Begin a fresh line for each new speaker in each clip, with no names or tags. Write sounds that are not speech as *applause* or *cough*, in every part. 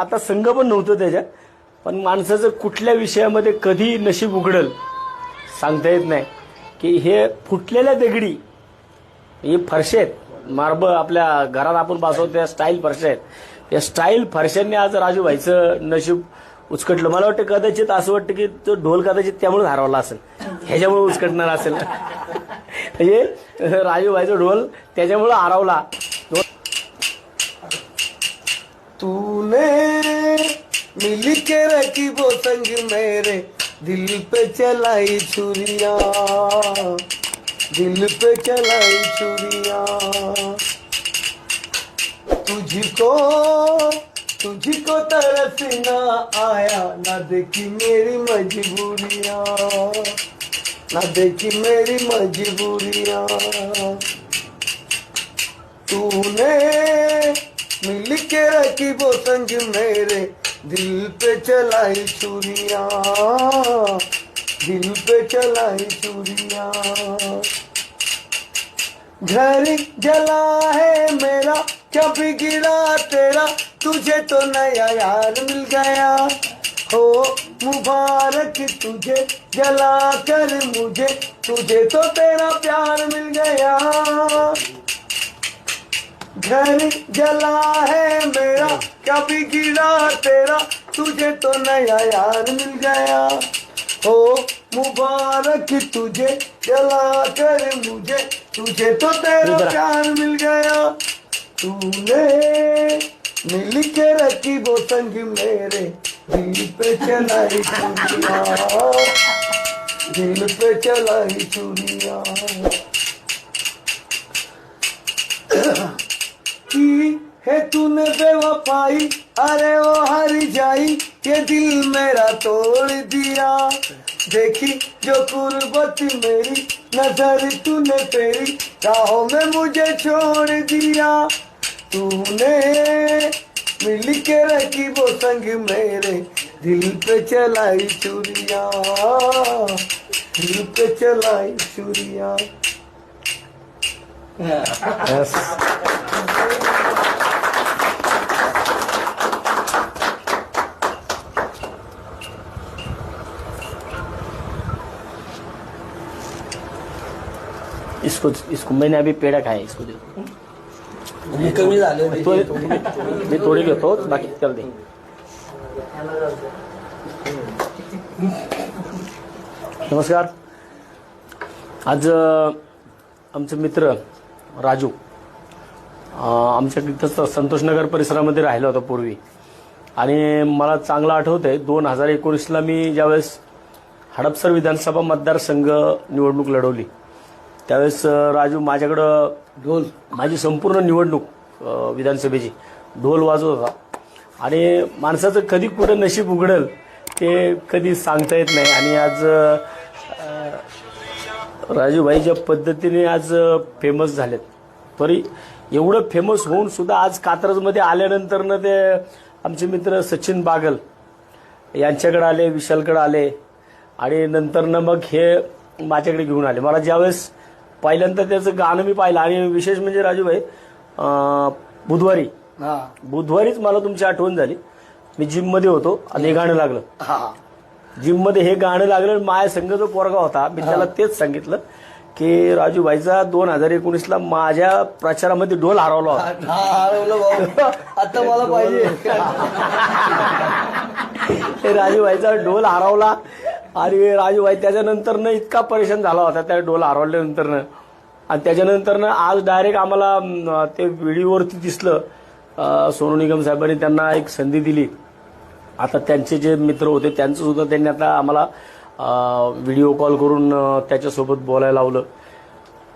आता संघ पण नव्हतं त्याच्यात. पण माणसाचं कुठल्या विषयामध्ये कधी नशीब उघडल सांगता येत नाही. की हे फुटलेल्या दगडी हे फरशे आहेत. मार्ब आपल्या घरात आपण बसवतो त्या स्टाईल फरशा आहेत. या स्टाईल फरशांनी आज राजूभाईचं नशीब उचकटलं. मला वाटतं कदाचित असं वाटतं की तो ढोल कदाचित त्यामुळे हरवला असेल. ह्याच्यामुळे उचकटणार असेल. म्हणजे राजूभाईचा ढोल त्याच्यामुळे हरवला.
तूने मिल के रखी वो संग मेरे। दिल पे चलाई छुरिया। दिल पे चलाई छुरिया। तुझको तुझको तरस ना आया। ना देखी मेरी मजबूरिया। ना देखी मेरी मजबूरिया। तूने मिल के रखी वो संग मेरे। दिल पे चलाई छुरिया दिल पे चलाई छुरिया घर जला है मेरा क्या बिगड़ा तेरा, तुझे तो नया यार मिल गया। हो मुबारक तुझे, जला कर मुझे, तुझे तो तेरा प्यार मिल गया। घर जला है मेरा। कभी गिरा तेरा। तुझे तो नया यार मिल गया। हो मुबारक तुझे जला कर मुझे। तुझे तो तेरा प्यार मिल गया। तूने मिल के रखी वो संग मेरे। दिल पे चलाई चूड़िया दिल पे चलाई चूड़िया है तूने बेवफाई अरे वो हर जाई ये दिल मेरा तोड़ दिया। देखी जो कुर्बत मेरी नज़र तूने तेरी राहों में मुझे छोड़ दिया। तूने मिल के रखी वो संग मेरे दिल पे चलाई चूड़िया दिल पे चलाई चूड़िया
Yes. इसको इसको मैंने अभी पेड़ा खाया इसको दे
हे कमी झाले
तो मी थोडी घेतो बाकी त्याला दे। नमस्कार। आज आमचे मित्र राजू आमच्या इथं संतोषनगर परिसरामध्ये राहिला होता पूर्वी. आणि मला चांगलं आठवत आहे दोन हजार एकोणीसला मी ज्यावेळेस हडपसर विधानसभा मतदारसंघ निवडणूक लढवली. त्यावेळेस राजू माझ्याकडं ढोल माझी संपूर्ण निवडणूक विधानसभेची. ढोल वाजवत होता. आणि माणसाचं कधी कुठं नशीब उघडेल ते कधी सांगता येत नाही. आणि आज राजूभाई ज्या पद्धतीने आज फेमस झालेत. तरी एवढं फेमस होऊन सुद्धा आज कात्रजमध्ये आल्यानंतर ते आमचे मित्र सचिन बागल यांच्याकडे आले विशालकडे आले. आणि नंतर मग हे माझ्याकडे घेऊन आले. मला ज्यावेळेस पहिल्यांदा त्याचं गाणं मी पाहिलं. आणि विशेष म्हणजे राजूभाई बुधवारी.
हा.
बुधवारीच मला तुमची आठवण झाली. मी जिममध्ये होतो आणि हे गाणं लागलं.
हा.
जिममध्ये हे गाणं लागलं माया संघ जो पोरगा होता मी त्याला तेच सांगितलं की राजूभाईचा दोन हजार एकोणीसला माझ्या प्रचारामध्ये ढोल हरवला होता.
हरवलं आता मला *laughs* पाहिजे.
राजूभाईचा ढोल हरवला. आणि राजूभाई त्याच्यानंतर इतका परेशान झाला होता त्या ढोल हरवल्यानंतर आणि त्याच्यानंतर आज डायरेक्ट आम्हाला ते व्हिडिओवरती दिसलं. सोनू निगम साहेबांनी त्यांना एक संधी दिली. आता त्यांचे जे मित्र होते त्यांचं सुद्धा त्यांनी आता आम्हाला व्हिडिओ कॉल करून त्याच्यासोबत बोलायला लावलं.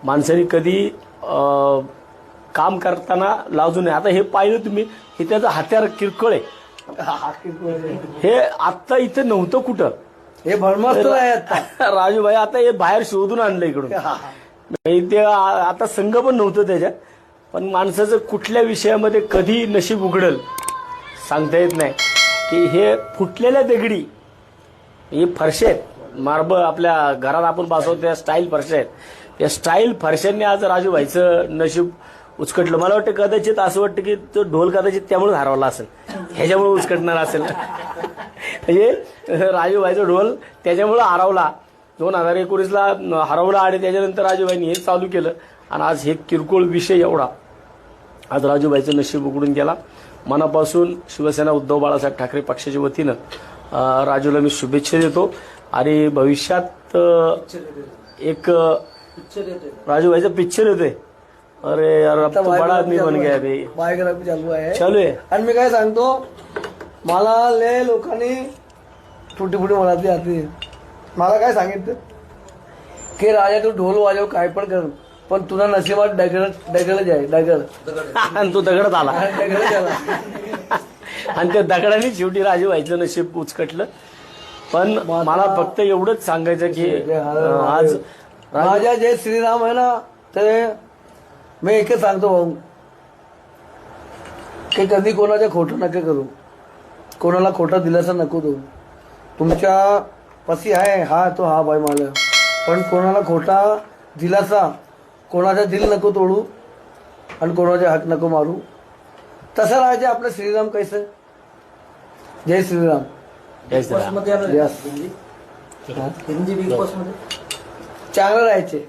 माणसाने कधी काम करताना लाजू नये. आता हे पाहिलं तुम्ही हे त्याचं हत्यार किरकोळ आहे. हे आत्ता इथे नव्हतं कुठं.
हे भरमस्त आहे आता. *laughs*
राजूभाई आता हे बाहेर शोधून आणलं इकडून. ते आ- आता संघ पण नव्हतं त्याच्यात. पण माणसाचं कुठल्या विषयामध्ये कधी नशीब उघडल सांगता येत नाही. की हे फुटलेल्या दगडी हे फरशे आहेत. मार्ब आपल्या घरात आपण बसवतो त्या स्टाईल फरशा आहेत. या स्टाईल फरशांनी आज राजूभाईचं नशीब उचकटलं. मला वाटतं कदाचित असं वाटतं की तो ढोल कदाचित त्यामुळे हरवला असेल. ह्याच्यामुळे उचकटणार असेल. म्हणजे राजूभाईचा ढोल त्याच्यामुळे हरवला. दोन हजार एकोणीसला हरवला आणि त्याच्यानंतर राजूभाईनी हे चालू केलं. आणि आज हे किरकोळ विषय एवढा. आज राजूभाईचं नशीब उघडून गेला. मनापासून शिवसेना उद्धव बाळासाहेब ठाकरे पक्षाच्या वतीनं राजूला मी शुभेच्छा देतो. आणि भविष्यात एक अं, राजूभाईचा पिक्चर येतोय. अरे यार बडा आदमी बन गया
बायोग्राफी चालू आहे.
चालू आहे.
आणि मी काय सांगतो मला लय लोकांनी फुटी फुटी म्हणाली आधी मला काय सांगितलं? की राजा तू ढोल वाजव काय पण कर पण तुला नशिबात डगड डगडच आहे डगड
आणि तो दगडात आला.
डगडच आला.
आणि त्या दगडाने शेवटी राजूभाईचं नशीब उचकटलं. पण मला फक्त एवढंच सांगायचं की आज
माझ्या जे श्रीराम आहे ना ते मी एकच सांगतो भाऊ. की कधी कोणाच्या खोटं नका करू. कोणाला खोटा दिलासा नको देऊ तुमच्या पसी आहे हा तो हा बाय मला पण कोणाला खोटा दिलासा कोणाचा दिल नको तोडू आणि कोणाचे हात नको मारू. तसं राहायचे आपलं श्रीराम कैसे जय श्रीराम.
जय श्रीराम.
चांगलं राहायचे.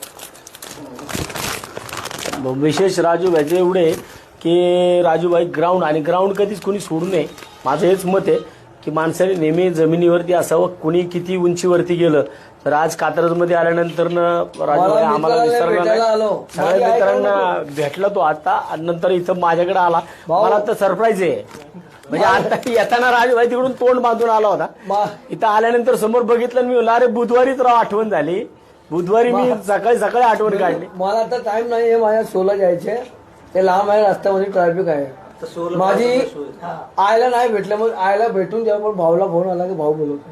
विशेष राजूभाईचे एवढे की राजूभाई ग्राउंड आणि ग्राउंड कधीच कोणी सोडू नये. माझं हेच मत आहे की माणसाने नेहमी जमिनीवरती असावं. कुणी किती उंचीवरती गेलं तर आज कात्रजमध्ये आल्यानंतर आम्हाला विसरला नाही. सगळ्या मित्रांना भेटला तो आता नंतर इथं माझ्याकडे आला. मला तर सरप्राईज आहे. म्हणजे आता येताना राजूभाई तिकडून तोंड बांधून आला होता. इथं आल्यानंतर समोर बघितलं मी अरे बुधवारीच राव आठवण झाली. बुधवारी मी सकाळी सकाळी आठवण काढली.
मला आता टाइम नाही माझ्या शोला जायचे ते लांब आहे रस्त्यामध्ये ट्रॅफिक आहे. माझी आयला नाही भेटलं मग आयला भेटून जेव्हा पण भाऊला फोन आला की भाऊ बोलवतो.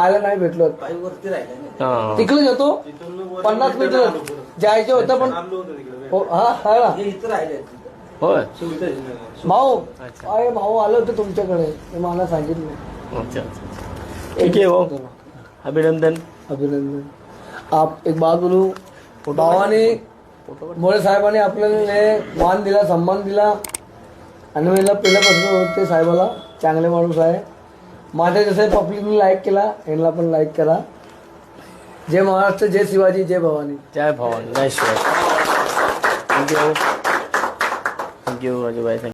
आयला नाही भेटलो.
हा.
तिकडे जातो. पन्नास मीटर जायचं होतं पण हो, हा हा.
होय.
भाऊ अरे भाऊ आलं होतं तुमच्याकडे. हे मला सांगितलं.
ठीक आहे भाऊ अभिनंदन.
अभिनंदन. आप एक बात बोलू? भावाने मोरे साहेबांनी आपल्याला लय मान दिला सन्मान दिला. आणि मला प्रश्न होते साहेबाला चांगले माणूस आहे. माझ्या जसं पब्लिकने लाईक केला यांना पण लाईक करा. जय महाराष्ट्र जय शिवाजी जय भवानी.
जय भवानी. जय Shivaji. Thank you thank you Rajubhai thank you